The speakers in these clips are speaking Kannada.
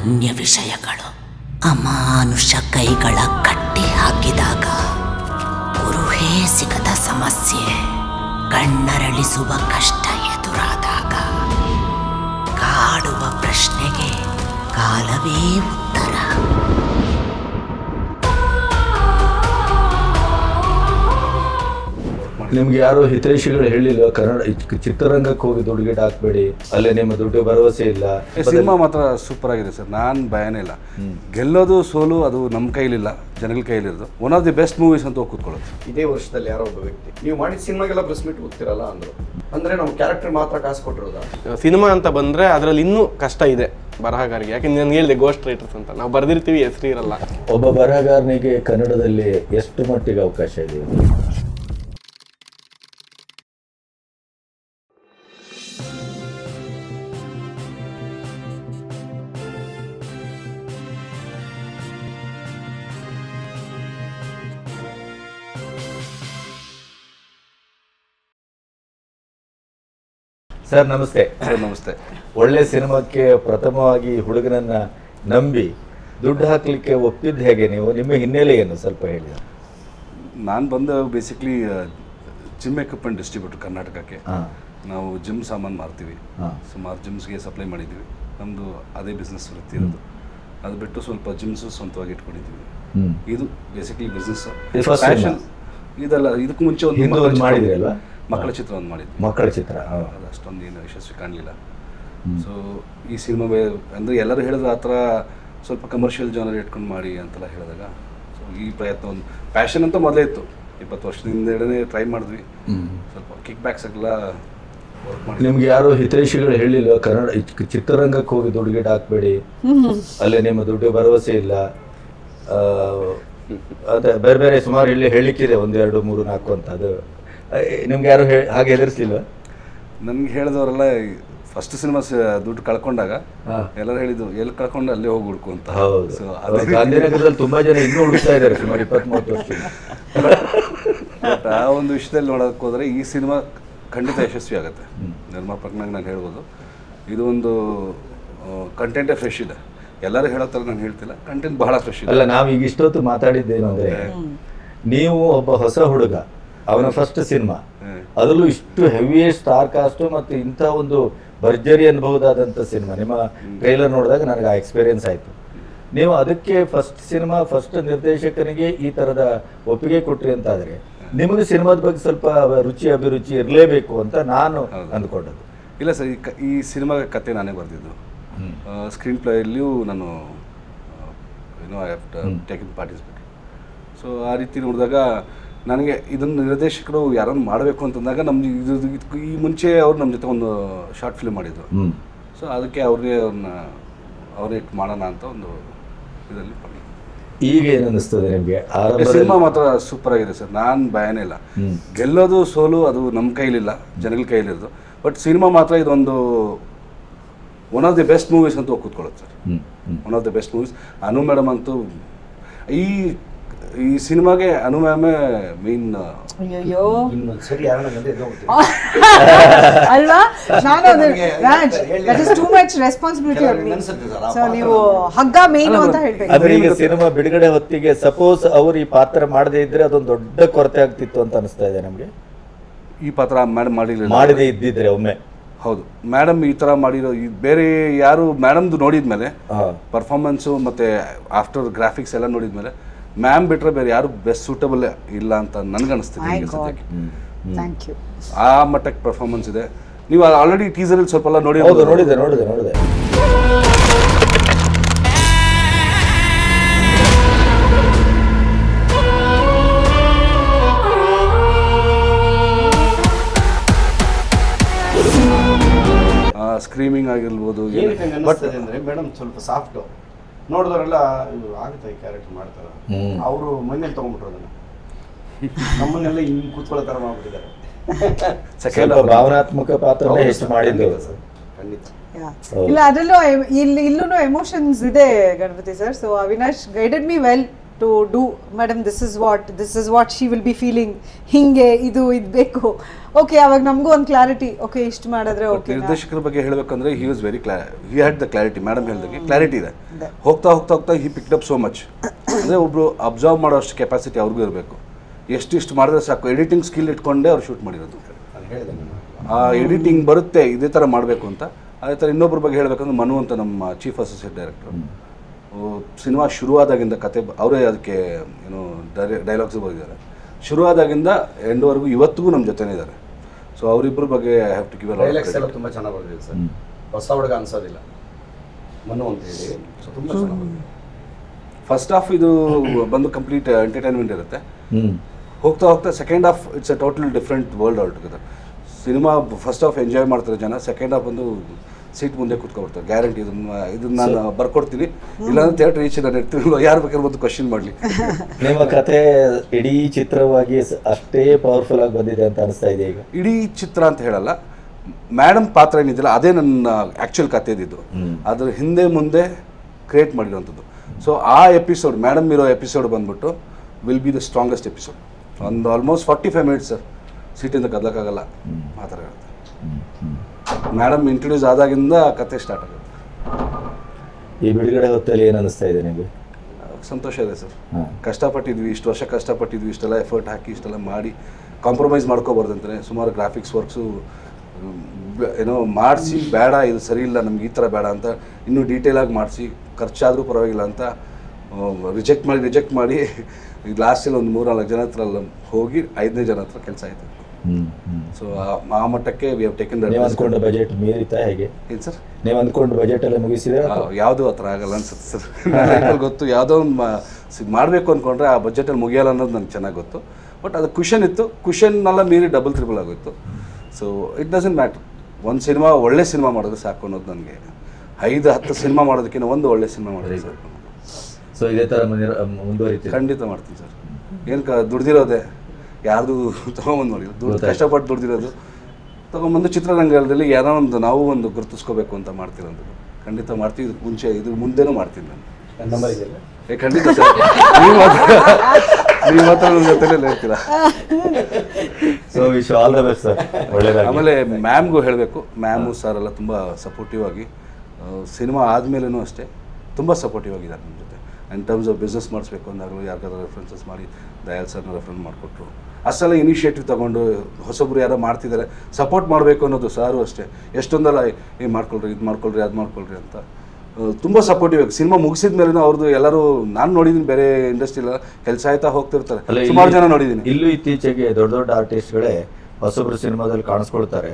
ಅನ್ಯ ವಿಷಯಗಳು ಅಮಾನುಷ ಕೈಗಳ ಕಟ್ಟಿ ಹಾಕಿದಾಗ ಗುರುಹೇ ಸಿಗದ ಸಮಸ್ಯೆ. ಕಣ್ಣರಳಿಸುವ ಕಷ್ಟ ಎದುರಾದಾಗ ಕಾಡುವ ಪ್ರಶ್ನೆಗೆ ಕಾಲವೇ ಉತ್ತರ. ನಿಮ್ಗೆ ಯಾರು ಹಿತೈಷಿಗಳು ಹೇಳಿಲ್ಲ ಕನ್ನಡ ಚಿತ್ರರಂಗಕ್ಕೆ ಹೋಗಿ ದುಡ್ಡುಗಿಡ ಹಾಕ್ಬೇಡಿ ಅಲ್ಲೇ ನಿಮ್ಮ ದುಡ್ಡು ಭರವಸೆ ಇಲ್ಲ. ಸಿನಿಮಾ ಮಾತ್ರ ಸೂಪರ್ ಆಗಿದೆ ಸರ್ ನಾನು ಭಯನೇ ಇಲ್ಲ. ಗೆಲ್ಲೋದು ಸೋಲು ಅದು ನಮ್ಮ ಕೈಲಿಲ್ಲ ಜನಗಳ ಕೈಲಿರೋದು. One of the best movies ಅಂತ ಹೋಗಿ ಕೂತ್ಕೊಳ್ಳೋದು. ಇದೇ ವರ್ಷದಲ್ಲಿ ಯಾರೋ ಒಬ್ಬ ವ್ಯಕ್ತಿ ನೀವು ಮಾಡಿದ ಸಿನಿಮಾಗೆಲ್ಲ ಪ್ರೆಸ್ ಮೀಟ್ ಹೋಗ್ತಿರಲ್ಲ ಅಂದ್ರು. ಅಂದ್ರೆ ನಾವು ಕ್ಯಾರೆಕ್ಟರ್ ಮಾತ್ರ ಕಾಸು ಕೊಟ್ಟಿರೋದ? ಸಿನಿಮಾ ಅಂತ ಬಂದ್ರೆ ಅದರಲ್ಲಿ ಇನ್ನೂ ಕಷ್ಟ ಇದೆ ಬರಹಗಾರಿಗೆ. ಯಾಕಂದ್ರೆ ನಾನು ಹೇಳಿದೆ ಗೋಸ್ಟ್ ರೈಟರ್ಸ್ ಅಂತ. ನಾವು ಬರ್ದಿರ್ತೀವಿ ಹೆಸರು ಇರಲ್ಲ. ಒಬ್ಬ ಬರಹಗಾರನಿಗೆ ಕನ್ನಡದಲ್ಲಿ ಎಷ್ಟು ಮಟ್ಟಿಗೆ ಅವಕಾಶ ಇದೆ? ಸರ್ ನಮಸ್ತೆ. ಸರ್ ನಮಸ್ತೆ. ಒಳ್ಳೆ ಸಿನಿಮಾಕ್ಕೆ ಪ್ರಥಮವಾಗಿ ಹುಡುಗನನ್ನ ನಂಬಿ ದುಡ್ಡು ಹಾಕ್ಲಿಕ್ಕೆ ಒಪ್ಪಿದ್ದು ಹೇಗೆ ನೀವು? ನಿಮ್ಮ ಹಿನ್ನೆಲೆ ಏನು ಸ್ವಲ್ಪ ಹೇಳಿ. ನಾನು ಬಂದು ಬೇಸಿಕ್ಲಿ ಜಿಮ್ ಎಕ್ವಿಪ್ಮೆಂಟ್ ಡಿಸ್ಟ್ರಿಬ್ಯೂಟರ್ ಕರ್ನಾಟಕಕ್ಕೆ. ನಾವು ಜಿಮ್ ಸಾಮಾನು ಮಾರ್ತೀವಿ. ಸುಮಾರು ಜಿಮ್ಸ್ಗೆ ಸಪ್ಲೈ ಮಾಡಿದ್ದೀವಿ ನಮ್ಮದು ಅದೇ ಬಿಸ್ನೆಸ್ ವೃತ್ತಿ ಇರೋದು. ಅದು ಬಿಟ್ಟು ಸ್ವಲ್ಪ ಜಿಮ್ಸು ಸ್ವಂತವಾಗಿ ಇಟ್ಕೊಂಡಿದ್ದೀವಿ. ಇದು ಬೇಸಿಕ್ಲಿ ಬಿಸ್ನೆಸ್ ಇದಲ್ಲ ಇದಕ್ಕೆ ಮುಂಚೆ ಒಂದು ಮಾಡಿದ್ರಿ ಅಲ್ವಾ? ಮಕ್ಕಳ ಚಿತ್ರ ಒಂದು ಮಾಡಿದ್ವಿ. ಮಕ್ಕಳ ಚಿತ್ರ. ಅದು ಅಷ್ಟೊಂದು ಏನು ಯಶಸ್ವಿ ಕಾಣಲಿಲ್ಲ. ಸೊ ಈ ಸಿನಿಮಾ ಅಂದರೆ ಎಲ್ಲರೂ ಹೇಳಿದ್ರು ಆ ಥರ ಸ್ವಲ್ಪ ಕಮರ್ಷಿಯಲ್ ಜಾನರ್ ಇಟ್ಕೊಂಡು ಮಾಡಿ ಅಂತೆಲ್ಲ ಹೇಳಿದಾಗ ಸೊ ಈ ಪ್ರಯತ್ನ ಒಂದು ಪ್ಯಾಷನ್ ಅಂತ ಮೊದಲೇ ಇತ್ತು. ಇಪ್ಪತ್ತು ವರ್ಷದಿಂದಲೇ ಟ್ರೈ ಮಾಡಿದ್ವಿ. ಸ್ವಲ್ಪ ಕಿಕ್ ಬ್ಯಾಕ್ಸ್ ಎಲ್ಲ ನಿಮ್ಗೆ ಯಾರು ಹಿತೈಷಿಗಳು ಹೇಳಿಲ್ಲ ಕನ್ನಡ ಚಿತ್ರರಂಗಕ್ಕೆ ಹೋಗಿ ದುಡ್ಡುಗಿಡ ಹಾಕ್ಬೇಡಿ. ಅಲ್ಲಿ ನಿಮ್ಮ ದುಡ್ಡು ಭರವಸೆ ಇಲ್ಲ. ಅದೇ ಬೇರೆ ಬೇರೆ ಸುಮಾರು ಇಲ್ಲಿ ಹೇಳಿಕ್ಕಿದೆ ಒಂದೆರಡು ಮೂರು ನಾಲ್ಕು ಅಂತ ಅದು. ನಿಮ್ಗೆ ಯಾರು ಹಾಗೆ ಹೆದರಿಸಲಿಲ್ಲ ನನ್ಗೆ ಹೇಳಿದವರೆಲ್ಲ ಫಸ್ಟ್ ಸಿನಿಮಾ ದುಡ್ಡು ಕಳ್ಕೊಂಡಾಗ. ಎಲ್ಲರೂ ಹೇಳಿದ್ರು ಎಲ್ಲಿ ಕಳ್ಕೊಂಡು ಅಲ್ಲೇ ಹೋಗಿ ಹುಡ್ಕು ಅಂತ ಸೊ ಗಾಂಧಿನಗರದಲ್ಲಿ ತುಂಬಾ ಜನ ಇನ್ನೂ ಹುಡುಕ್ತಾ ಇದ್ದಾರೆ ಸುಮಾರು ಇಪ್ಪತ್ಮೂವತ್ತು ವರ್ಷ. ಬಟ್ ಆ ಒಂದು ವಿಷಯದಲ್ಲಿ ನೋಡೋಕೆ ಹೋದರೆ ಈ ಸಿನಿಮಾ ಖಂಡಿತ ಯಶಸ್ವಿ ಆಗುತ್ತೆ. ನಿರ್ಮಾಪಕನಾಗ ನಾನು ಹೇಳ್ಬೋದು. ಇದು ಒಂದು ಕಂಟೆಂಟೇ ಫ್ರೆಶ್ ಇದೆ. ಎಲ್ಲರೂ ಹೇಳೋ ಥರ ನಾನು ಹೇಳ್ತಿಲ್ಲ. ಕಂಟೆಂಟ್ ಬಹಳ ಫ್ರೆಶ್ ಇದೆ. ಅಲ್ಲ ನಾವು ಈಗ ಇಷ್ಟೊತ್ತು ಮಾತಾಡಿದ್ದೇನು ಅಂದರೆ ನೀವು ಒಬ್ಬ ಹೊಸ ಹುಡುಗ ಅವನ ಫಸ್ಟ್ ಸಿನಿಮಾ. ಅದರಲ್ಲೂ ಇಷ್ಟು ಹೆವಿಯೆಸ್ಟ್ ಸ್ಟಾರ್ ಕಾಸ್ಟ್ ಮತ್ತು ಇಂಥ ಒಂದು ಭರ್ಜರಿ ಅನ್ಬಹುದಾದಂಥ ಸಿನಿಮಾ ನಿಮ್ಮ ಟ್ರೈಲರ್ ನೋಡಿದಾಗ ನನಗೆ ಆ ಎಕ್ಸ್ಪೀರಿಯನ್ಸ್ ಆಯಿತು. ನೀವು ಅದಕ್ಕೆ ಫಸ್ಟ್ ಸಿನಿಮಾ ಫಸ್ಟ್ ನಿರ್ದೇಶಕನಿಗೆ ಈ ಥರದ ಒಪ್ಪಿಗೆ ಕೊಟ್ರಿ ಅಂತಾದರೆ ನಿಮಗೆ ಸಿನಿಮಾದ ಬಗ್ಗೆ ಸ್ವಲ್ಪ ರುಚಿ ಅಭಿರುಚಿ ಇರಲೇಬೇಕು ಅಂತ ನಾನು. ಅಂದ್ಕೊಂಡದ್ದು. ಇಲ್ಲ ಸರ್ ಈ ಕ ಈ ಸಿನಿಮಾ ಕತೆ ನಾನೇ ಬರೆದಿದ್ದು. ಸ್ಕ್ರೀನ್ ಪ್ಲೇಯಲ್ಲಿಯೂ ನಾನು ಏನೋ I have taken participate so ಆ ರೀತಿ ನೋಡಿದಾಗ ನನಗೆ ಇದನ್ನು ನಿರ್ದೇಶಕರು ಯಾರನ್ನು ಮಾಡಬೇಕು ಅಂತಂದಾಗ ನಮ್ಮ ಇದು ಈ ಮುಂಚೆ ಅವ್ರು ನಮ್ಮ ಜೊತೆ ಒಂದು ಶಾರ್ಟ್ ಫಿಲ್ಮ್ ಮಾಡಿದ್ರು. ಸೊ ಅದಕ್ಕೆ ಅವ್ರಿಗೆ ಅವ್ರನ್ನ ಅವ್ರನ್ನ ಇಟ್ಟು ಮಾಡೋಣ ಅಂತ ಒಂದು ಇದರಲ್ಲಿ ಈಗ ಏನು ಅನ್ನಿಸ್ತದೆ ನಿಮಗೆ ಸಿನಿಮಾ ಮಾತ್ರ ಸೂಪರ್ ಆಗಿದೆ ಸರ್. ನಾನು ಭಯನೇ ಇಲ್ಲ. ಹ್ಮ್. ಗೆಲ್ಲೋದು ಸೋಲು ಅದು ನಮ್ಮ ಕೈಲಿಲ್ಲ ಜನಗಳ ಕೈಲಿರೋದು. ಬಟ್ ಸಿನಿಮಾ ಮಾತ್ರ ಇದೊಂದು one of the best movies ಅಂತ ಹೋಗಿ ಕೂತ್ಕೊಳ್ಳುತ್ತೆ sir one of the best movies Anu madam ಅಂತೂ ಈ ಈ ಸಿನಿಮಾಗೆ ಅನು ಮೀನ್ ಗಂಟೆ ಅಲ್ವಾ? ನಾನು Raj that is too much responsibility so ನೀವು ಹಗ್ಗ ಮೇನು ಅಂತ ಹೇಳ್ಬೇಕು ಆದ್ರೆ ಈಗ ಸಿನಿಮಾ ಬಿಡುಗಡೆ ಹೊತ್ತಿಗೆ ಸಪೋಸ್ ಅವ್ರು ಈ ಪಾತ್ರ ಮಾಡದೇ ಇದ್ರೆ ಅದೊಂದು ದೊಡ್ಡ ಕೊರತೆ ಆಗ್ತಿತ್ತು ಅಂತ ಅನಿಸ್ತಾ ಇದೆ ನಮಗೆ. ಈ ಪಾತ್ರ ಮೇಡಮ್ ಮಾಡಿಲ್ಲ ಮಾಡದೇ ಇದ್ದಿದ್ರೆ ಒಮ್ಮೆ. ಹೌದು. ಮೇಡಮ್ ಈ ಥರ ಮಾಡಿರೋ ಈ ಬೇರೆ ಯಾರು ಮೇಡಮ್ದು ನೋಡಿದ್ಮೇಲೆ ಮೇಲೆ ಪರ್ಫಾರ್ಮೆನ್ಸು ಮತ್ತು ಆಫ್ಟರ್ ಗ್ರಾಫಿಕ್ಸ್ ಎಲ್ಲ ನೋಡಿದ್ಮೇಲೆ ಮ್ಯಾಮ್ ಬಿಟ್ರೆ ಬೇರೆ ಯಾರು ಬೆಸ್ಟ್ ಸೂಟಬಲ್ ಇಲ್ಲ ಅಂತ ನನ್ಗನ್ಸ್ತಿದೆ ಥ್ಯಾಂಕ್ ಯು ಆ ಮಟ್ಟಕ್ಕೆ ಪರ್ಫಾರ್ಮೆನ್ಸ್ ಇದೆ. ನೀವು ಆಲ್ರೆಡಿ ಟೀಸರಲ್ಲಿ ಸ್ವಲ್ಪ ಎಲ್ಲ ನೋಡಿ ನೋಡಿದೆ ನೋಡಿದೆ ನೋಡಿದೆ. ಸ್ಕ್ರೀಮಿಂಗ್ ಆಗಿರ್ಬೋದು ಅಂದ್ರೆ ಮೇಡಮ್ ಸ್ವಲ್ಪ ಸಾಫ್ಟ್ ನೋಡಿದವರೆಲ್ಲ ಆಗುತ್ತೆ ಈ ಕ್ಯಾರೆಕ್ಟರ್ ಮಾಡ್ತಾರ. ಅವರು ಮೈಮೇಲೆ ತಗೊಂಡ್ಬಿಟ್ರು ಅದನ್ನ. ನಮ್ಮನ್ನೆಲ್ಲ ಹಿಂಗ್ ಕೂತ್ಕೊಳ್ಳೋ ತರ ಮಾಡ್ಬಿಟ್ಟಿದ್ದಾರೆ. ಸ್ವಲ್ಪ ಭಾವನಾತ್ಮಕ ಪಾತ್ರ ಮಾಡಿದ್ದು. ಖಂಡಿತ ಇಲ್ಲ ಅದರಲ್ಲೂ ಇಲ್ಲಿ ಇಲ್ಲೂ ಎಮೋಷನ್ಸ್ ಇದೆ Ganapati sir so Avinash guided me well to do madam this is what this is what she will be feeling ಹಿಂಗೆ ಇದು ಇದು ಬೇಕು ಓಕೆ ಅವಾಗ ನಮಗೂ ಒಂದು ಕ್ಲಾರಿಟಿ ಓಕೆ ಇಷ್ಟು ಮಾಡಿದ್ರೆ ಓಕೆ ನಿರ್ದೇಶಕರ ಬಗ್ಗೆ ಹೇಳಬೇಕಂದ್ರೆ he was very clear he had the clarity madam ಹೇಳಿದಂಗೆ ಕ್ಲಾರಿಟಿ ಇದೆ. ಹೋಗ್ತಾ ಹೋಗ್ತಾ ಹೋಗ್ತಾ he picked up so much ಅಂದರೆ ಒಬ್ರು ಅಬ್ಸರ್ವ್ ಮಾಡೋ ಅಷ್ಟು ಕೆಪಾಸಿಟಿ ಅವ್ರಿಗೂ ಇರಬೇಕು. ಎಷ್ಟು ಇಷ್ಟು ಮಾಡಿದ್ರೆ ಸಾಕು. ಎಡಿಟಿಂಗ್ ಸ್ಕಿಲ್ ಇಟ್ಕೊಂಡೇ ಅವ್ರು ಶೂಟ್ ಮಾಡಿರೋದು. ಹೇಳಿದೆ ಆ ಎಡಿಟಿಂಗ್ ಬರುತ್ತೆ ಇದೇ ಥರ ಮಾಡಬೇಕು ಅಂತ. ಅದೇ ಥರ ಇನ್ನೊಬ್ಬರ ಬಗ್ಗೆ ಹೇಳಬೇಕಂದ್ರೆ ಮನು ಅಂತ ನಮ್ಮ ಚೀಫ್ ಅಸೋಸಿಯೇಟ್ ಡೈರೆಕ್ಟರ್ ಸಿನಿಮಾ ಶುರುವಾದಾಗಿಂದ ಕತೆ ಅವರೇ ಅದಕ್ಕೆ ಏನು ಡೈಲಾಗ್ಸ್ ಬರೆದಿದ್ದಾರೆ. ಶುರುವಾದಾಗಿಂದ ಎಂಡ್ವರೆಗೂ ಇವತ್ತಿಗೂ ನಮ್ಮ ಜೊತೆನೇ ಇದ್ದಾರೆ. ಸೊ ಅವರಿಬ್ಬರ ಬಗ್ಗೆ I have to give dialogues ಎಲ್ಲ ತುಂಬ ಚೆನ್ನಾಗಿ ಬರ್ದಿದೆ ಸರ್. ಹೊಸ ಹುಡುಗ ಅನ್ಸೋದಿಲ್ಲ. ಮನು ಅಂತ ಹೇಳಿ. ಸೊ ತುಂಬ ಚೆನ್ನಾಗಿ ಫಸ್ಟ್ ಹಾಫ್ ಇದು ಬಂದು ಕಂಪ್ಲೀಟ್ ಎಂಟರ್ಟೈನ್ಮೆಂಟ್ ಇರುತ್ತೆ. ಹೋಗ್ತಾ ಹೋಗ್ತಾ second half it's a total different world all together cinema first half enjoy ಮಾಡ್ತಾರೆ ಜನ ಸೆಕೆಂಡ್ ಹಾಫ್ ಬಂದು ಸೀಟ್ ಮುಂದೆ ಕುತ್ಕೊಬಿಡ್ತಾರೆ. ಗ್ಯಾರಂಟಿ ಇದನ್ನ ಇದನ್ನ ನಾನು ಬರ್ಕೊಡ್ತೀನಿ. ಇಲ್ಲಾಂದ್ರೆ ಥಿಯೇಟರ್ ಈಚೆ ನಾನು ಇರ್ತೀನಿ ಯಾರು ಬೇಕಾದ್ರೆ ಬಂದು ಕ್ವಶನ್ ಮಾಡಲಿ. ನಿಮ್ಮ ಕತೆ ಇಡೀ ಚಿತ್ರವಾಗಿ ಅಷ್ಟೇ ಪವರ್ಫುಲ್ ಆಗಿ ಬಂದಿದೆ ಅಂತ ಅನಿಸ್ತಾ ಇದೆ ಈಗ. ಇಡೀ ಚಿತ್ರ ಅಂತ ಹೇಳಲ್ಲ. ಮೇಡಮ್ ಪಾತ್ರ ಏನಿದೆಯಲ್ಲ ಅದೇ ನನ್ನ ಆ್ಯಕ್ಚುಯಲ್ ಕಥೆದಿದ್ದು ಅದ್ರ ಹಿಂದೆ ಮುಂದೆ ಕ್ರಿಯೇಟ್ ಮಾಡಿರೋಂಥದ್ದು ಸೊ ಆ ಎಪಿಸೋಡ್ ಮೇಡಮ್ ಇರೋ ಎಪಿಸೋಡ್ ಬಂದ್ಬಿಟ್ಟು will be the strongest episode ಒಂದು almost forty five minutes sir ಸೀಟಿಂದ ಕದಲಕ್ಕಾಗಲ್ಲ. ಆ ಥರ. ಮೇಡಮ್ ಇಂಟ್ರೊಡ್ಯೂಸ್ ಆದಾಗಿಂದ ಕತೆ ಸ್ಟಾರ್ಟ್ ಆಗುತ್ತೆ. ಈ ಬಿಡುಗಡೆ ಹೊತ್ತಲ್ಲಿ ಏನು ಅನಿಸ್ತಾ ಇದೆ ನಿಮಗೆ? ಸಂತೋಷ ಇದೆ ಸರ್. ಕಷ್ಟಪಟ್ಟಿದ್ವಿ ಇಷ್ಟು ವರ್ಷ ಕಷ್ಟಪಟ್ಟಿದ್ವಿ ಇಷ್ಟೆಲ್ಲ ಎಫರ್ಟ್ ಹಾಕಿ ಇಷ್ಟೆಲ್ಲ ಮಾಡಿ ಕಾಂಪ್ರಮೈಸ್ ಮಾಡ್ಕೋಬಾರ್ದಂತಾನೆ ಸುಮಾರು ಗ್ರಾಫಿಕ್ಸ್ ವರ್ಕ್ಸು ಏನೋ ಮಾಡಿಸಿ ಬೇಡ ಇದು ಸರಿ ಇಲ್ಲ ನಮ್ಗೆ ಈ ಥರ ಬೇಡ ಅಂತ ಇನ್ನೂ ಡೀಟೇಲಾಗಿ ಮಾಡಿಸಿ ಖರ್ಚಾದರೂ ಪರವಾಗಿಲ್ಲ ಅಂತ ರಿಜೆಕ್ಟ್ ಮಾಡಿ ರಿಜೆಕ್ಟ್ ಮಾಡಿ ಈಗ ಲಾಸ್ಟಲ್ಲಿ ಒಂದು ಮೂರು ನಾಲ್ಕು ಜನ ಹತ್ರ ಹೋಗಿ ಐದನೇ ಜನ ಹತ್ರ ಕೆಲಸ ಆಯಿತು. ಸೊ ಆ ಮಟ್ಟಕ್ಕೆ ವಿ ಹ್ಯಾವ್ ಟೇಕನ್ ನೀವು ಅಂದ್ಕೊಂಡ ಬಜೆಟ್ ಮೀರಿತಾ ಹೇಗೆ? ಏನು ಸರ್? ನೀವು ಅಂದ್ಕೊಂಡು ಬಜೆಟ್ ಎಲ್ಲ ಮುಗಿಸಿದ್ರೆ ಯಾವುದು ಥರ ಆಗಲ್ಲ ಅನ್ಸುತ್ತೆ ಸರ್. ಗೊತ್ತು ಯಾವುದೋ ಒಂದು ಮಾಡಬೇಕು ಅಂದ್ಕೊಂಡ್ರೆ ಆ ಬಜೆಟಲ್ಲಿ ಮುಗಿಯಲ್ಲ ಅನ್ನೋದು ನಂಗೆ ಚೆನ್ನಾಗಿ ಗೊತ್ತು. ಬಟ್ ಅದು ಕುಷನ್ ಇತ್ತು ಕುಷನ್ನೆಲ್ಲ ಮೀರಿ ಡಬಲ್ ತ್ರಿಬಲ್ ಆಗೋಯ್ತು. ಸೊ ಇಟ್ ಡಸಂಟ್ ಮ್ಯಾಟ್ರ್ ಒಂದು ಸಿನಿಮಾ ಒಳ್ಳೆ ಸಿನಿಮಾ ಮಾಡಿದ್ರೆ ಸಾಕು ಅನ್ನೋದು ನನಗೆ. ಐದು ಹತ್ತು ಸಿನಿಮಾ ಮಾಡೋದಕ್ಕಿಂತ ಒಂದು ಒಳ್ಳೆ ಸಿನಿಮಾ ಮಾಡಿದ್ರೆ ಸಾಕು. ಸೊ ಇದೇ ಥರ ಮುಂದುವರಿತೀವಿ ಖಂಡಿತ ಮಾಡ್ತೀನಿ ಸರ್. ಏನು ಕ ದುಡ್ದಿರೋದೆ? ಯಾರ್ದು ತಗೊಂಬಂದು ನೋಡಿ. ದುಡ್ಡು. ಕಷ್ಟಪಟ್ಟು ದುಡ್ದಿರೋದು. ತಗೊಂಬಂದು ಚಿತ್ರರಂಗದಲ್ಲಿ ಯಾರೋ ಒಂದು ನಾವು ಒಂದು ಗುರುತಿಸ್ಕೋಬೇಕು ಅಂತ ಮಾಡ್ತಿರೋದು ಖಂಡಿತ ಮಾಡ್ತೀವಿ. ಇದಕ್ಕೆ ಮುಂಚೆ ಇದ್ರ ಮುಂದೆನೂ ಮಾಡ್ತೀನಿ ನಾನು. ಏ ಖಂಡಿತ ಸರ್. ನೀವು ಮಾತ್ರ ನೀವು ಮಾತ್ರ ನನ್ನ ಜೊತೆಲೇ ಇರ್ತೀರಾ so wish all the best sir ಆಮೇಲೆ ಮ್ಯಾಮ್ಗೂ ಹೇಳಬೇಕು. ಮ್ಯಾಮು ಸರ್ ಎಲ್ಲ ತುಂಬ ಸಪೋರ್ಟಿವ್ ಆಗಿ ಸಿನಿಮಾ ಆದಮೇಲೂ ಅಷ್ಟೇ ತುಂಬ ಸಪೋರ್ಟಿವ್ ಆಗಿದ್ದಾರೆ ನಮ್ಮ ಜೊತೆ. ಇನ್ ಟರ್ಮ್ಸ್ ಆಫ್ ಬಿಸ್ನೆಸ್ ಮಾಡಿಸ್ಬೇಕು ಅಂದಾಗಲೂ ಯಾರಿಗಾದ್ರೂ ರೆಫರೆನ್ಸಸ್ ಮಾಡಿ ದಯಾಲ್ ಸರ್ನ ರೆಫರೆನ್ಸ್ ಮಾಡಿಕೊಟ್ರು. ಅಷ್ಟೆಲ್ಲ ಇನಿಷಿಯೇಟಿವ್ ತಗೊಂಡು ಹೊಸಬ್ರು ಯಾರೋ ಮಾಡ್ತಿದ್ದಾರೆ. ಸಪೋರ್ಟ್ ಮಾಡಬೇಕು ಅನ್ನೋದು ಸಾರು ಅಷ್ಟೇ. ಎಷ್ಟೊಂದಲ್ಲ ಈ ಮಾಡ್ಕೊಳ್ರಿ ಇದು ಮಾಡ್ಕೊಳ್ರಿ ಅದು ಮಾಡ್ಕೊಳ್ರಿ ಅಂತ. ತುಂಬ ಸಪೋರ್ಟಿವ್ ಆಗಿ ಸಿನಿಮಾ ಮುಗಿಸಿದ ಮೇಲೆ ಅವ್ರದ್ದು ಎಲ್ಲರೂ ನಾನು ನೋಡಿದ್ದೀನಿ ಬೇರೆ ಇಂಡಸ್ಟ್ರಿಯಲ್ಲ ಕೆಲಸ ಆಯ್ತಾ ಹೋಗ್ತಿರ್ತಾರೆ. ಸುಮಾರು ಜನ ನೋಡಿದ್ದೀನಿ ಇಲ್ಲೂ ಇತ್ತೀಚೆಗೆ ದೊಡ್ಡ ದೊಡ್ಡ ಆರ್ಟಿಸ್ಟ್ಗಳೇ ಹೊಸಬ್ರು ಸಿನಿಮಾದಲ್ಲಿ ಕಾಣಿಸ್ಕೊಳ್ತಾರೆ.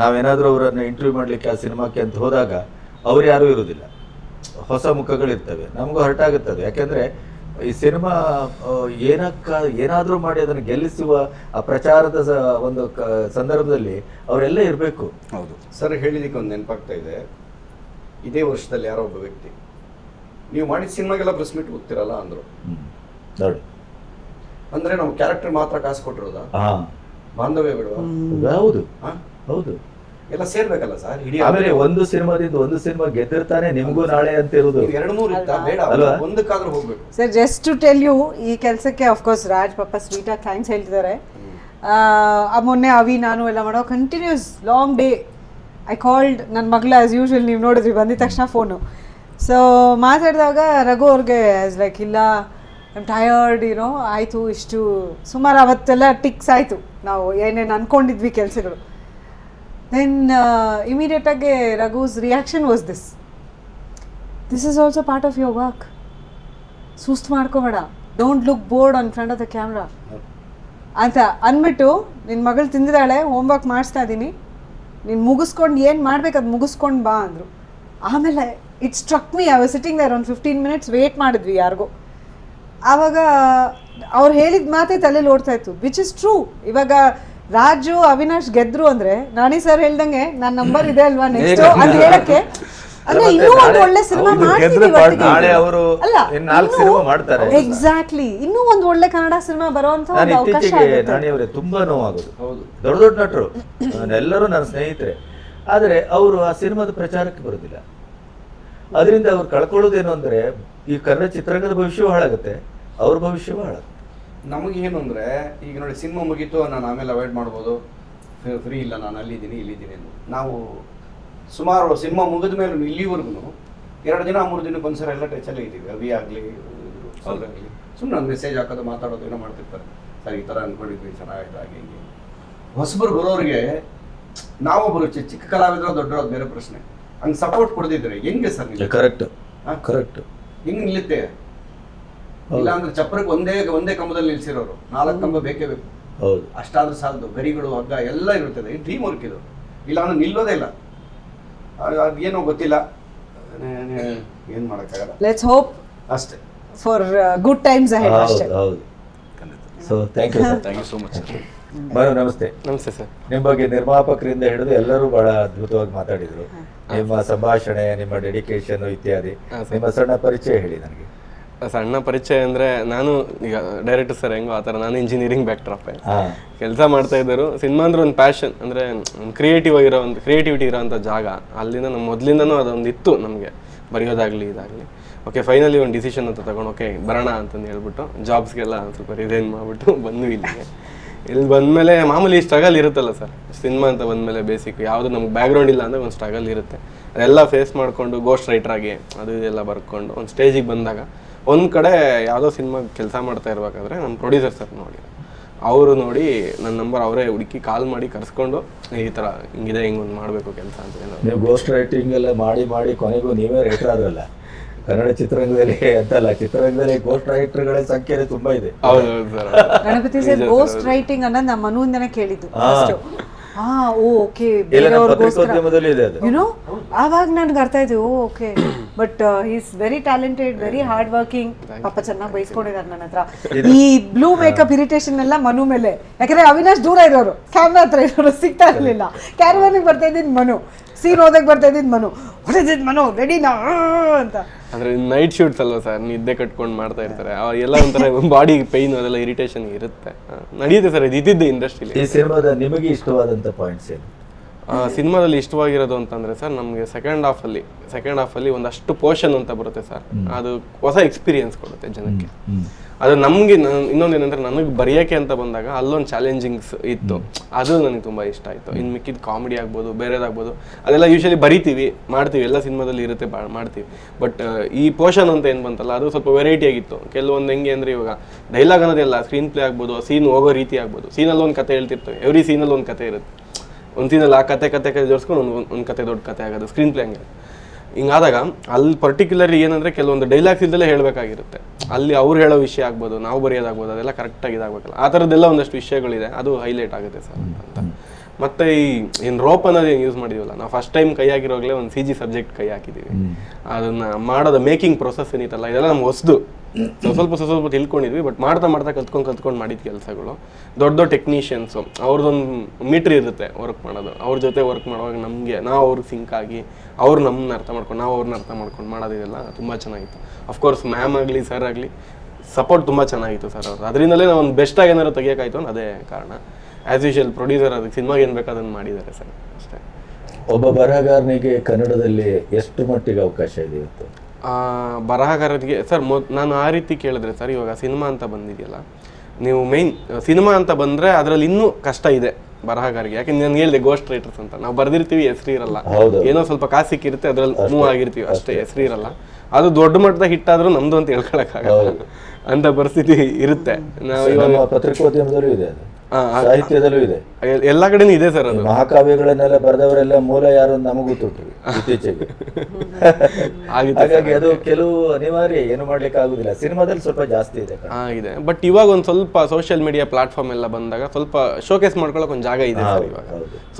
ನಾವೇನಾದರೂ ಅವರನ್ನು ಇಂಟರ್ವ್ಯೂ ಮಾಡ್ಲಿಕ್ಕೆ ಆ ಸಿನಿಮಾಕ್ಕೆ ಅಂತ ಹೋದಾಗ ಅವ್ರು ಯಾರೂ ಇರುವುದಿಲ್ಲ ಹೊಸ ಮುಖಗಳಿರ್ತವೆ. ನಮಗೂ ಹರ್ಟ್ ಆಗುತ್ತೆ ಅದು ಯಾಕೆಂದ್ರೆ ಈ ಸಿನಿಮಾ ಏನಕ್ಕ ಏನಾದರೂ ಮಾಡಿ ಅದನ್ನು ಗೆಲ್ಲಿಸುವ ಆ ಪ್ರಚಾರದ ಒಂದು ಸಂದರ್ಭದಲ್ಲಿ ಅವರೆಲ್ಲ ಇರಬೇಕು. ಹೌದು. ಸರ್ ಹೇಳಿದಕ್ಕೆ ಒಂದು ನೆನಪಾಗ್ತಾ ಇದೆ. ಇದೇ ವರ್ಷದಲ್ಲಿ ಯಾರೋ ಒಬ್ಬ ವ್ಯಕ್ತಿ ನೀವು ಮಾಡಿದ ಸಿನಿಮಾಗೆಲ್ಲ ಪ್ರೆಸ್ ಮೀಟ್ ಹೋಗ್ತಿರಲ್ಲ ಅಂದ್ರು. ನೋಡಿ. ಅಂದ್ರೆ ನಾವು ಕ್ಯಾರೆಕ್ಟರ್ ಮಾತ್ರ ಕಾಸು ಕೊಟ್ಟಿರೋದಾ? ಹಾ. ಬಾಂಧವ್ಯ ಬಿಡುವ? ಹೌದು. ಹಾ? ಹೌದು. ಎಲ್ಲ ಸೇರ್ಬೇಕಲ್ಲ ಸರ್ ಇಡೀ ಆಮೇಲೆ ಒಂದು ಸಿನಿಮಾದಿಂದ ಒಂದು ಸಿನಿಮಾ ಗೆದ್ದಿರ್ತಾನೆ ನಿಮ್ಗೂ ನಾಳೆ ಅಂತ ಇರೋದು ಎರಡು ಮೂರು ಇತ್ತಾ? ಬೇಡ ಅಲ್ವಾ? ಒಂದಕ್ಕಾದ್ರೂ ಹೋಗ್ಬೇಕು. Sir just to tell you ಈ ಕೆಲಸಕ್ಕೆ ಅಫ್ಕೋರ್ಸ್ ರಾಜ್ ಪಾಪ ಆಗಿ ಥ್ಯಾಂಕ್ಸ್ ಹೇಳ್ತಿದ್ದಾರೆ. ಆ ಮೊನ್ನೆ ಅವಿ ನಾನು ಎಲ್ಲ ಮಾಡೋ continuous long day I called ನನ್ನ ಮಗಳ ಆ್ಯಸ್ ಯೂಶ್ವಲ್ ನೀವು ನೋಡಿದ್ರಿ ಬಂದಿದ ತಕ್ಷಣ ಫೋನು ಸೊ ಮಾತಾಡಿದಾಗ ರಘು ಅವ್ರಿಗೆ ಆಸ್ ಲೈಕ್ ಇಲ್ಲ ಐಮ್ ಟಯರ್ಡ್ ಇರೋ ಆಯಿತು ಇಷ್ಟು ಸುಮಾರು ಅವತ್ತೆಲ್ಲ ಟಿಕ್ಸ್ ಆಯಿತು. ನಾವು ಏನೇನು ಅಂದ್ಕೊಂಡಿದ್ವಿ ಕೆಲಸಗಳು. ದೆನ್ ಇಮಿಡಿಯೇಟಾಗಿ Raghu's reaction was this this is also part of your work ಸುಸ್ತು ಮಾಡ್ಕೋಬೇಡ don't look bored on front of the camera ಅಂತ ಅಂದ್ಬಿಟ್ಟು ನಿನ್ನ ಮಗಳು ತಿಂದಿದ್ದಾಳೆ ಹೋಮ್ವರ್ಕ್ ಮಾಡಿಸ್ತಾ ಇದ್ದೀನಿ ನೀನು ಮುಗಿಸ್ಕೊಂಡು ಏನು ಮಾಡ್ಬೇಕು ಅದು ಮುಗಿಸ್ಕೊಂಡು ಬಾ ಅಂದರು. ಆಮೇಲೆ it struck me I was sitting there ಒಂದು ಫಿಫ್ಟೀನ್ ಮಿನಿಟ್ಸ್ ವೇಟ್ ಮಾಡಿದ್ವಿ ಯಾರಿಗೋ. ಆವಾಗ ಅವ್ರು ಹೇಳಿದ ಮಾತೇ ತಲೆಯಲ್ಲಿ ಓಡ್ತಾ ಇತ್ತು ವಿಚ್ ಇಸ್ ಟ್ರೂ ಇವಾಗ ರಾಜು ಅವಿನಾಶ್ ಗೆದ್ರು ಅಂದ್ರೆ ನಾನಿ ಸರ್ ಹೇಳ್ದಂಗೆ ನನ್ನ ನಂಬರ್ ಇದೆ ಅಲ್ವಾ ನೆಕ್ಸ್ಟ್ ಅಂತ ಹೇಳಕ್ಕೆ. ಅಂದ್ರೆ ಇನ್ನೂ ಒಂದು ಒಳ್ಳೆ ಸಿನಿಮಾ ಮಾಡ್ತೀವಿ ಗೆದ್ರೆ ಪಾರ್ಟ್ ಒಟ್ಟಿಗೆ. ನಾಳೆ ಅವರು ಅಲ್ಲ ನಾಲ್ಕು ಸಿನಿಮಾ ಮಾಡ್ತಾರೆ. ಎಕ್ಸಾಕ್ಟ್ಲಿ ಇನ್ನೂ ಒಂದು ಒಳ್ಳೆ ಕನ್ನಡ ಸಿನಿಮಾ ಬರುವಂತ ಒಂದು ಅವಕಾಶ. ನಾಣಿಯವರೇ ತುಂಬಾ ನೋವಾಗೋದು. ದೊಡ್ಡ ದೊಡ್ಡ ನಟರು. ಎಲ್ಲರೂ ನನ್ನ ಸ್ನೇಹಿತರೆ. ಆದರೆ ಅವರು ಆ ಸಿನಿಮಾದ ಪ್ರಚಾರಕ್ಕೆ ಬರೋದಿಲ್ಲ. ಅದರಿಂದ ಅವ್ರು ಕಳ್ಕೊಳ್ಳೋದೇನು ಅಂದ್ರೆ ಈ ಕನ್ನಡ ಚಿತ್ರರಂಗದ ಭವಿಷ್ಯವೂ ಹಾಳಾಗುತ್ತೆ. ಅವ್ರ ಭವಿಷ್ಯ ಬಹಳ ನಮಗೇನು ಅಂದರೆ ಈಗ ನೋಡಿ ಸಿನಿಮಾ ಮುಗೀತು ನಾನು ಆಮೇಲೆ ಅವಾಯ್ಡ್ ಮಾಡ್ಬೋದು. ಫ್ರೀ ಇಲ್ಲ ನಾನು ಅಲ್ಲಿದ್ದೀನಿ ಇಲ್ಲಿದ್ದೀನಿ ಅಂತ ನಾವು ಸುಮಾರು ಸಿನಿಮಾ ಮುಗಿದ ಮೇಲೆ ಇಲ್ಲಿವರೆಗೂ ಎರಡು ದಿನ ಮೂರು ದಿನಕ್ಕೆ ಒಂದ್ಸಲ ಎಲ್ಲ ಟಚಲ್ಲೇ ಇದ್ದೀವಿ. ಅವಿ ಆಗಲಿ ಆಗಲಿ. ಸುಮ್ಮನೆ ಒಂದು ಮೆಸೇಜ್ ಹಾಕೋದು ಮಾತಾಡೋದು ಏನೋ ಮಾಡ್ತಿರ್ತಾರೆ. ಸರ್ ಈ ಥರ ಅಂದ್ಕೊಂಡಿದ್ವಿ ಚೆನ್ನಾಗಿತ್ತು ಹಾಗೆ ಹಿಂಗೆ ಹೊಸಬರು ಬರೋರಿಗೆ ನಾವು ಬರು ಚಿಕ್ಕ ಕಲಾವಿದ್ರ ದೊಡ್ಡವ್ರು ಬೇರೆ ಪ್ರಶ್ನೆ. ಹಂಗೆ ಸಪೋರ್ಟ್ ಕೊಡದಿದ್ರೆ ಹೆಂಗೆ ಸರ್ ಕರೆಕ್ಟ್ ಹಾಂ? ಕರೆಕ್ಟ್ ಹೆಂಗೆ ನಿಲ್ಲುತ್ತೆ? ಇಲ್ಲ ಅಂದ್ರೆ ಚಪ್ರಕ್ಕೆ ಒಂದೇ ಒಂದೇ ಕಂಬದಲ್ಲಿ ನಿಲ್ಸಿರೋರು. ನಾಲ್ಕು ಕಂಬ ಬೇಕೇ ಬೇಕು. ಹೌದು. ಅಷ್ಟಾದ್ರೂ ಸಾಲದು. ಗರಿಗಳು ಹಗ್ಗ ಎಲ್ಲ ಇರುತ್ತದೆ. ಟೀಮ್ ವರ್ಕ್ ಇದು. ಇಲ್ಲ ಅಂದ್ರೆ ನಿಲ್ಲೋದೇ ಇಲ್ಲ. ಅದ್- ಅದೇನೋ ಗೊತ್ತಿಲ್ಲ. ಏನ್ ಮಾಡಕ್ಕಾಗಲ್ಲ. ಲೆಟ್ಸ್ ಹೋಪ್ ಅಷ್ಟೇ. ಫಾರ್ ಗುಡ್ ಟೈಮ್ಸ್ ಅಹೆಡ್ ಅಷ್ಟೇ. ಹೌದು. So thank you sir thank you so much madam ನಮಸ್ತೆ. ನಮಸ್ತೆ ಸರ್ ನಿಮ್ಮ ಬಗ್ಗೆ ನಿರ್ಮಾಪಕರಿಂದ ಹಿಡಿದು ಎಲ್ಲರೂ ಬಹಳ ಅದ್ಭುತವಾಗಿ ಮಾತಾಡಿದ್ರು. ನಿಮ್ಮ ಸಂಭಾಷಣೆ ನಿಮ್ಮ ಡೆಡಿಕೇಶನ್ ಇತ್ಯಾದಿ. ನಿಮ್ಮ ಸಣ್ಣ ಪರಿಚಯ ಹೇಳಿ ನನಗೆ. ಸಣ್ಣ ಪರಿಚಯ ಅಂದರೆ ನಾನು ಈಗ ಡೈರೆಕ್ಟರ್ ಸರ್ ಹೆಂಗೋ ಆ ಥರ ನಾನು ಇಂಜಿನಿಯರಿಂಗ್ ಬ್ಯಾಕ್ ಡ್ರಾಪ್ ಕೆಲಸ ಮಾಡ್ತಾ ಇದ್ದರು. ಸಿನಿಮಾ ಅಂದ್ರೆ ಒಂದು ಪ್ಯಾಷನ್ ಅಂದರೆ ಕ್ರಿಯೇಟಿವ್ ಆಗಿರೋ ಒಂದು ಕ್ರಿಯೇಟಿವಿಟಿ ಇರೋಂಥ ಜಾಗ. ಅಲ್ಲಿಂದ ನಮ್ಮ ಮೊದಲಿಂದನೂ ಅದೊಂದು ಇತ್ತು ನಮಗೆ. ಬರೆಯೋದಾಗ್ಲಿ ಇದಾಗಲಿ. ಓಕೆ ಫೈನಲಿ ಒಂದು ಡಿಸಿಷನ್ ಅಂತ ತಗೊಂಡು ಓಕೆ ಬರೋಣ ಅಂತಂದು ಹೇಳ್ಬಿಟ್ಟು ಜಾಬ್ಸ್ಗೆಲ್ಲ ಸ್ವಲ್ಪ ರಿಸೈನ್ ಮಾಡಿಬಿಟ್ಟು ಬಂದ್ವಿ ಇಲ್ಲಿಗೆ. ಇಲ್ಲಿ ಬಂದಮೇಲೆ ಮಾಮೂಲಿ ಸ್ಟ್ರಗಲ್ ಇರುತ್ತಲ್ಲ ಸರ್ ಸಿನಿಮಾ ಅಂತ ಬಂದಮೇಲೆ ಬೇಸಿಕ್ ಯಾವುದು ನಮ್ಗೆ ಬ್ಯಾಕ್ಗ್ರೌಂಡ್ ಇಲ್ಲ ಅಂದರೆ ಒಂದು ಸ್ಟ್ರಗಲ್ ಇರುತ್ತೆ. ಅದೆಲ್ಲ ಫೇಸ್ ಮಾಡಿಕೊಂಡು ಗೋಸ್ಟ್ ರೈಟ್ರಾಗಿ ಅದು ಇದೆಲ್ಲ ಬರ್ಕೊಂಡು ಒಂದು ಸ್ಟೇಜಿಗೆ ಬಂದಾಗ ಒಂದು ಕಡೆ ಯಾವುದೋ ಸಿನಿಮಾ ಕೆಲಸ ಮಾಡ್ತಾ ಇರಬೇಕಾದ್ರೆ ನನ್ನ ಪ್ರೊಡ್ಯೂಸರ್ ಸರ್ ನೋಡಿ. ಅವರು ನೋಡಿ ನನ್ನ ನಂಬರ್ ಅವರೇ ಹುಡುಕಿ ಕಾಲ್ ಮಾಡಿ ಕರೆಸ್ಕೊಂಡು ಈ ಥರ ಹಿಂಗಿದೆ ಹಿಂಗೆ ಒಂದು ಮಾಡಬೇಕು ಕೆಲಸ ಅಂತ. ನೀವು ಗೋಸ್ಟ್ ರೈಟಿಂಗ್ ಎಲ್ಲ ಮಾಡಿ ಮಾಡಿ ಕೊನೆಗೂ ನೀವೇ ರೈಟರ್ ಆದ್ರಲ್ಲ. ಕನ್ನಡ ಚಿತ್ರರಂಗದಲ್ಲಿ ಅಂತಲ್ಲ ಚಿತ್ರರಂಗದಲ್ಲಿ ಗೋಸ್ಟ್ ರೈಟರ್ಗಳ ಸಂಖ್ಯೆ ತುಂಬಾ ಇದೆ. Sir Ganapati sir ghost writing ಅನ್ನೋದು ನಮ್ಮ ಮನುವಿಂದನೇ ಕೇಳಿದ್ದು ಹಾ. ಓಕೆ. ಇಲ್ಲ ನಮ್ಮ ಪತ್ರಿಕೋದ್ಯಮದಲ್ಲಿ ಇದೆ ಅದು. ಯುನೋ ಆವಾಗ ನನ್ಗೆ ಅರ್ಥ ಆಯ್ತು okay. But is very talented very hard working ಪಾಪ ಚೆನ್ನಾಗಿ ಬೈಸ್ಕೊಂಡಿದ್ದಾರೆ ನನ್ನ ಹತ್ರ. ಈ ಬ್ಲೂ ಮೇಕಪ್ ಇರಿಟೇಷನ್ ಎಲ್ಲ ಮನು ಮೇಲೆ. ಯಾಕಂದ್ರೆ ಅವಿನಾಶ್ ದೂರ ಇರೋರು ಕ್ಯಾಮ್ರಾ ಹತ್ರ ಇರೋರು ಸಿಗ್ತಾ ಇರ್ಲಿಲ್ಲ. ಕ್ಯಾರವಾನಿಗೆ ಬರ್ತಾ ಇದ್ದಿದ್ದು ಮನು. ಸೀನ್ ಓದಕ್ ಬರ್ತಾ ಇದ್ದಿದ್ದು ಮನು. ಹೊಡೆದಿದ್ದು ಮನು ರೆಡಿ ನಾ ಅಂತ. ಅಂದ್ರೆ ನೈಟ್ ಶೂಟ್ಸ್ ಅಲ್ವಾ ಸರ್ ನಿದ್ದೆ ಕಟ್ಕೊಂಡು ಮಾಡ್ತಾ ಇರ್ತಾರೆ. ಆ ಎಲ್ಲ ಒಂಥರ ಬಾಡಿ ಪೈನ್ ಅದೆಲ್ಲ ಇರಿಟೇಷನ್ ಇರುತ್ತೆ. ನಡೆಯುತ್ತೆ ಸರ್ ಇದು ಇದ್ದಿದ್ದೆ ಇಂಡಸ್ಟ್ರಿಲಿ ಈ ಸಿನಿಮಾದ ನಿಮಗೆ ಇಷ್ಟವಾದಂತ ಪಾಯಿಂಟ್ಸ್ ಏನು? ಸಿನಿಮಾದಲ್ಲಿ ಇಷ್ಟವಾಗಿರೋದು ಅಂತಂದ್ರೆ ಸರ್ ನಮಗೆ ಸೆಕೆಂಡ್ ಹಾಫಲ್ಲಿ ಸೆಕೆಂಡ್ ಹಾಫಲ್ಲಿ ಒಂದಷ್ಟು ಪೋರ್ಷನ್ ಅಂತ ಬರುತ್ತೆ ಸರ್ ಅದು ಹೊಸ ಎಕ್ಸ್ಪೀರಿಯನ್ಸ್ ಕೊಡುತ್ತೆ ಜನಕ್ಕೆ. ಅದು ನಮಗೆ ಇನ್ನೊಂದು ಏನಂದ್ರೆ ನನಗೆ ಬರೆಯೋಕ್ಕೆ ಅಂತ ಬಂದಾಗ ಅಲ್ಲೊಂದು ಚಾಲೆಂಜಿಂಗ್ಸ್ ಇತ್ತು. ಅದು ನನಗೆ ತುಂಬ ಇಷ್ಟ ಆಯಿತು. ಇನ್ನು ಮಿಕ್ಕಿದ ಕಾಮಿಡಿ ಆಗ್ಬೋದು ಬೇರೆದಾಗ್ಬೋದು ಅದೆಲ್ಲ ಯೂಶಲಿ ಬರಿತೀವಿ ಮಾಡ್ತೀವಿ. ಎಲ್ಲ ಸಿನಿಮಾದಲ್ಲಿ ಇರುತ್ತೆ ಬಾ ಮಾಡ್ತೀವಿ. ಬಟ್ ಈ ಪೋರ್ಷನ್ ಅಂತ ಏನು ಬಂತಲ್ಲ ಅದು ಸ್ವಲ್ಪ ವೆರೈಟಿ ಆಗಿತ್ತು. ಕೆಲವೊಂದು ಹೆಂಗೆ ಅಂದರೆ ಇವಾಗ ಡೈಲಾಗ್ ಅನ್ನೋದೆಲ್ಲ ಸ್ಕ್ರೀನ್ ಪ್ಲೇ ಆಗ್ಬೋದು ಸೀನ್ ಹೋಗೋ ರೀತಿ ಆಗ್ಬೋದು. ಸೀನಲ್ಲಿ ಒಂದು ಕತೆ ಹೇಳ್ತಿರ್ತೇವೆ ಎವ್ರಿ ಸೀನಲ್ಲಿ ಒಂದು ಕತೆ ಇರುತ್ತೆ. ಒಂದು ಸೀನಲ್ಲಿ ಆ ಕತೆ ಕತೆ ಕತೆ ಜೋಡಿಸ್ಕೊಂಡು ಒಂದು ಒಂದು ಕತೆ ದೊಡ್ಡ ಕತೆ ಆಗೋದು ಸ್ಕ್ರೀನ್ ಪ್ಲೇ ಹಂಗೆ. ಹಿಂಗಾದಾಗ ಅಲ್ಲಿ ಪರ್ಟಿಕ್ಯುಲರ್ ಏನಂದ್ರೆ ಕೆಲವೊಂದು ಡೈಲಾಗ್ಸ್ ಇದ್ದಲ್ಲೇ ಹೇಳಬೇಕಾಗಿರುತ್ತೆ. ಅಲ್ಲಿ ಅವ್ರು ಹೇಳೋ ವಿಷಯ ಆಗ್ಬೋದು ನಾವು ಬರೆಯೋದಾಗ್ಬೋದು ಅದೆಲ್ಲ ಕರೆಕ್ಟಾಗಿ ಇದಾಗಬೇಕಲ್ಲ. ಆ ಥರದ್ದೆಲ್ಲ ಒಂದಷ್ಟು ವಿಷಯಗಳಿದೆ. ಅದು ಹೈಲೈಟ್ ಆಗುತ್ತೆ ಸರ್ ಅಂತ. ಮತ್ತೆ ಈ ಏನು ರೋಪ್ ಅನ್ನೋದು ಏನು ಯೂಸ್ ಮಾಡಿದೀವಲ್ಲ ನಾವು ಫಸ್ಟ್ ಟೈಮ್ ಕೈ ಹಾಕಿರೋಗ್ಲೇ ಒಂದು ಸಿ ಜಿ ಸಬ್ಜೆಕ್ಟ್ ಕೈ ಹಾಕಿದ್ದೀವಿ ಅದನ್ನು ಮಾಡೋದು ಮೇಕಿಂಗ್ ಪ್ರೊಸೆಸ್ ಏನಿತ್ತಲ್ಲ ಇದೆಲ್ಲ ನಮ್ಗೆ ಹೊಸದು. ಸ್ವಲ್ಪ ಸ್ವಲ್ಪ ಸ್ವಲ್ಪ ತಿಳ್ಕೊಂಡಿದ್ವಿ ಬಟ್ ಮಾಡ್ತಾ ಮಾಡ್ತಾ ಕಲ್ತ್ಕೊಂಡು ಕಲ್ತ್ಕೊಂಡು ಮಾಡಿದ ಕೆಲಸಗಳು. ದೊಡ್ಡ ದೊಡ್ಡ ಟೆಕ್ನಿಷಿಯನ್ಸು ಅವ್ರದ್ದೊಂದು ಮೀಟ್ರ್ ಇರುತ್ತೆ ವರ್ಕ್ ಮಾಡೋದು. ಅವ್ರ ಜೊತೆ ವರ್ಕ್ ಮಾಡುವಾಗ ನಮಗೆ ನಾವು ಅವ್ರಿಗೆ ಸಿಂಕ್ ಆಗಿ, ಅವ್ರು ನಮ್ಮನ್ನ ಅರ್ಥ ಮಾಡ್ಕೊಂಡು, ನಾವು ಅವ್ರನ್ನ ಅರ್ಥ ಮಾಡ್ಕೊಂಡು ಮಾಡೋದಿದೆಲ್ಲ ತುಂಬ ಚೆನ್ನಾಗಿತ್ತು. ಅಫ್ಕೋರ್ಸ್ ಮ್ಯಾಮ್ ಆಗಲಿ ಸರ್ ಆಗಲಿ ಸಪೋರ್ಟ್ ತುಂಬ ಚೆನ್ನಾಗಿತ್ತು ಸರ್ ಅವ್ರದ್ದು ಅದರಿಂದಲೇ ನಾವು ಒಂದು ಬೆಸ್ಟಾಗಿ ಏನಾದ್ರು ತೆಗಿಯೋಕ್ಕಾಯ್ತು ಅದೇ ಕಾರಣ. ಆ್ಯಸ್ ಯೂಶಲ್ ಪ್ರೊಡ್ಯೂಸರ್ ಅದಕ್ಕೆ ಸಿನಿಮಾಗೆ ಏನು ಬೇಕು ಅದನ್ನು ಮಾಡಿದ್ದಾರೆ ಸರ್ ಅಷ್ಟೇ. ಒಬ್ಬ ಬರಹಗಾರನಿಗೆ ಕನ್ನಡದಲ್ಲಿ ಎಷ್ಟು ಮಟ್ಟಿಗೆ ಅವಕಾಶ ಇದೆ ಇವತ್ತು? ಬರಹಗಾರರಿಗೆ ಸರ್ ಮೊದ್ ನಾನು ಆ ರೀತಿ ಕೇಳಿದ್ರೆ ಸರ್ ಇವಾಗ ಸಿನಿಮಾ ಅಂತ ಬಂದಿದೆಯಲ್ಲ ನೀವು ಮೈನ್ ಸಿನಿಮಾ ಅಂತ ಬಂದರೆ ಅದರಲ್ಲಿ ಇನ್ನೂ ಕಷ್ಟ ಇದೆ ಬರಹಗಾರಿಗೆ. ಯಾಕೆ ನಾನು ಹೇಳಿದೆ ಗೋಸ್ಟ್ ರೈಟರ್ಸ್ ಅಂತ. ನಾವು ಬರ್ದಿರ್ತೀವಿ ಹೆಸರು ಇರಲ್ಲ. ಏನೋ ಸ್ವಲ್ಪ ಕಾಸು ಸಿಕ್ಕಿರುತ್ತೆ ಅದ್ರಲ್ಲಿ ಮೂವ್ ಆಗಿರ್ತೀವಿ. ಅಷ್ಟೇ ಹೆಸರು ಇರಲ್ಲ. ಅದು ದೊಡ್ಡ ಮಟ್ಟದ ಹಿಟ್ ಆದ್ರೂ ನಮ್ದು ಅಂತ ಹೇಳ್ಕೊಳಕ್ಕಾಗಲ್ಲ. ಅಂತ ಪರಿಸ್ಥಿತಿ ಇರುತ್ತೆ. ನಾವು ಇವಾಗ ನಮ್ಮ ಪತ್ರಿಕೋದ್ಯಮದಲ್ಲೂ ಇದೆ ಸಾಹಿತ್ಯದಲ್ಲೂ ಇದೆ. ಎಲ್ಲ ಕಡೆನೂ ಇದೆ ಸರ್ ಅದು. ಮಹಾಕಾವ್ಯಗಳನ್ನೆಲ್ಲ ಬರೆದವರೆಲ್ಲ ಮೂಲ ಯಾರು ಅಂತ ನಮಗೂ ಗೊತ್ತುಂಟು ಇತ್ತೀಚೆಗೆ. ಹಾಗಾಗಿ ಅದು ಕೆಲವು ಅನಿವಾರ್ಯ ಏನು ಮಾಡ್ಲಿಕ್ಕೆ ಆಗುದಿಲ್ಲ. ಸಿನಿಮಾದಲ್ಲಿ ಸ್ವಲ್ಪ ಜಾಸ್ತಿ ಇದೆ. ಆಗಿದೆ. ಬಟ್ ಇವಾಗ ಒಂದು ಸ್ವಲ್ಪ ಸೋಷಿಯಲ್ ಮೀಡಿಯಾ ಪ್ಲಾಟ್ಫಾರ್ಮ್ ಎಲ್ಲ ಬಂದಾಗ ಸ್ವಲ್ಪ ಶೋಕೇಸ್ ಮಾಡ್ಕೊಳಕ್ ಒಂದು ಜಾಗ ಇದೆ ಸರ್ ಇವಾಗ.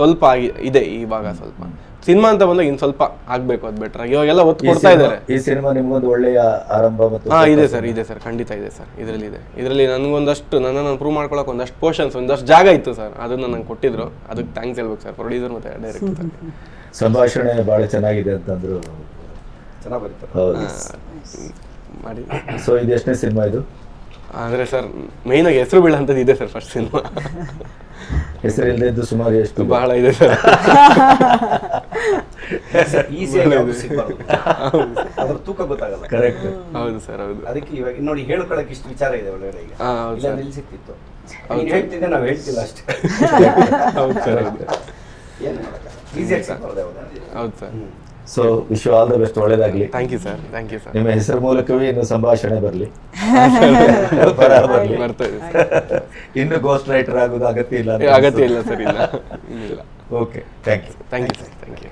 ಸ್ವಲ್ಪ ಆಗಿ ಇದೆ ಇವಾಗ ಸ್ವಲ್ಪ. ಸಿನಿಮಾ ಅಂತ ಬಂದಾಗ ಇನ್ ಸ್ವಲ್ಪ ಆಗ್ಬೇಕು ಅದ್ ಬೆಟರ್ ಇವಾಗೆಲ್ಲ ಒತ್ತು ಕೊಡ್ತಾ ಇದ್ದಾರೆ. ಈ ಸಿನಿಮಾ ನಿಮ್ಗೊಂದು ಒಳ್ಳೆಯ ಆರಂಭ ಮತ್ತು ಹಾ ಇದೆ ಸರ್ ಇದೆ ಸರ್ ಖಂಡಿತ ಇದೆ ಸರ್. ಇದರಲ್ಲಿ ಇದೆ. ಇದರಲ್ಲಿ ನನಗೊಂದಷ್ಟು ನನ್ನನ್ನು ಪ್ರೂವ್ ಮಾಡ್ಕೊಳಕ್ಕೆ ಒಂದಷ್ಟು ಪೋರ್ಷನ್ಸ್ ಒಂದಷ್ಟು ಜಾಗ ಇತ್ತು ಸರ್ ಅದನ್ನ ನಂಗೆ ಕೊಟ್ಟಿದ್ರು. ಅದಕ್ಕೆ ಥ್ಯಾಂಕ್ಸ್ ಹೇಳ್ಬೇಕು ಸರ್ ಪ್ರೊಡ್ಯೂಸರ್ ಮತ್ತೆ ಡೈರೆಕ್ಟರ್ ಸಂಭಾಷಣೆ ಬಹಳ ಚೆನ್ನಾಗಿದೆ ಅಂತಂದ್ರು. ಚೆನ್ನಾಗಿ ಬರೀತಾರೆ ಹೌದು. ಮಾಡಿ. ಸೊ ಇದು ಎಷ್ಟನೇ ಸಿನಿಮಾ ಇದು? ಅಂದರೆ ಸರ್ ಮೇಯ್ನಾಗಿ ಹೆಸರು ಬೀಳಂಥದ್ದು ಇದೆ ಸರ್ ಫಸ್ಟ್ ಸಿನಿಮಾ. ಹೆಸರಿಲ್ಲದೆ ಇದ್ದು ಸುಮಾರು ಎಷ್ಟು? ಬಹಳ ಇದೆ ಸರ್. ಅದ್ರ ತೂಕ ಗೊತ್ತಾಗಲ್ಲ. ಕರೆಕ್ಟ್ ಹೌದು ಸರ್ ಹೌದು. ಅದಕ್ಕೆ ಇವಾಗ ನೋಡಿ ಹೇಳ್ಕೊಳಕ್ ಇಷ್ಟು ವಿಚಾರ ಇದೆ ಒಳಗಡೆ ಈಗ. ಹಾ, ಇಲ್ಲ ನಿಲ್ ಸಿಕ್ತಿತ್ತು ನೀನು ಹೇಳ್ತಿದ್ದೆ ನಾವು ಹೇಳ್ತಿಲ್ಲ ಅಷ್ಟೇ. ಹೌದು ಸರ್ ಏನು ಈಸಿಯಾಗಿ ಹೌದು. Sir. So wish all the best ಒಳ್ಳೇದಾಗ್ಲಿ. Thank you sir thank you sir ನಿಮ್ಮ ಹೆಸರು ಮೂಲಕವೇ ಇನ್ನು ಸಂಭಾಷಣೆ ಬರಲಿ. ಬರ ಬರ್ಲಿ. ಬರ್ತಾ ಇದೆ ಸರ್ ಇನ್ನು ಗೋಸ್ಟ್ ರೈಟರ್ ಆಗೋದು ಅಗತ್ಯ ಇಲ್ಲ ಅಗತ್ಯ ಇಲ್ಲ ಸರ್ ಇಲ್ಲ. ಇಲ್ಲ. Okay thank you thank you sir thank you